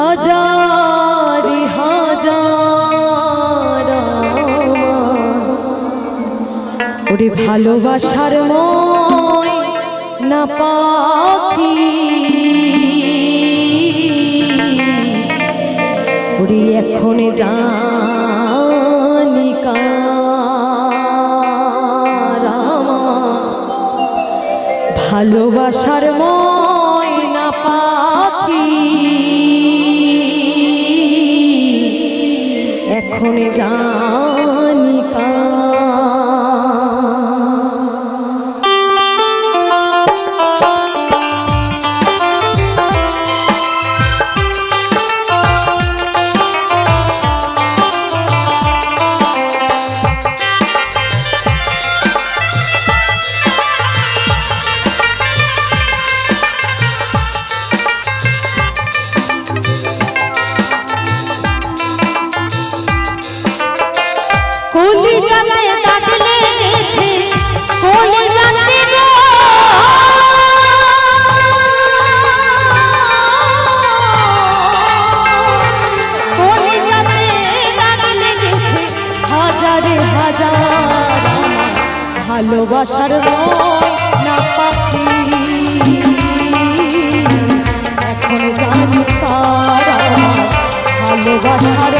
হাজার ওরে ভালোবাসার ময় না পাখি। ওরে এখন যা ভালোবাসার মন যখনই যা ভালোবাসার না পাখি। এখন জানি তারা ভালোবাসার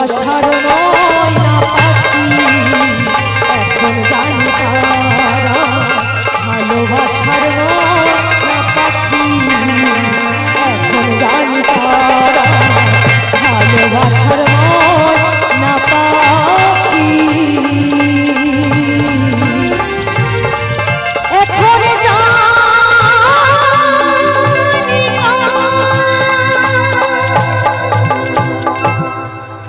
অসার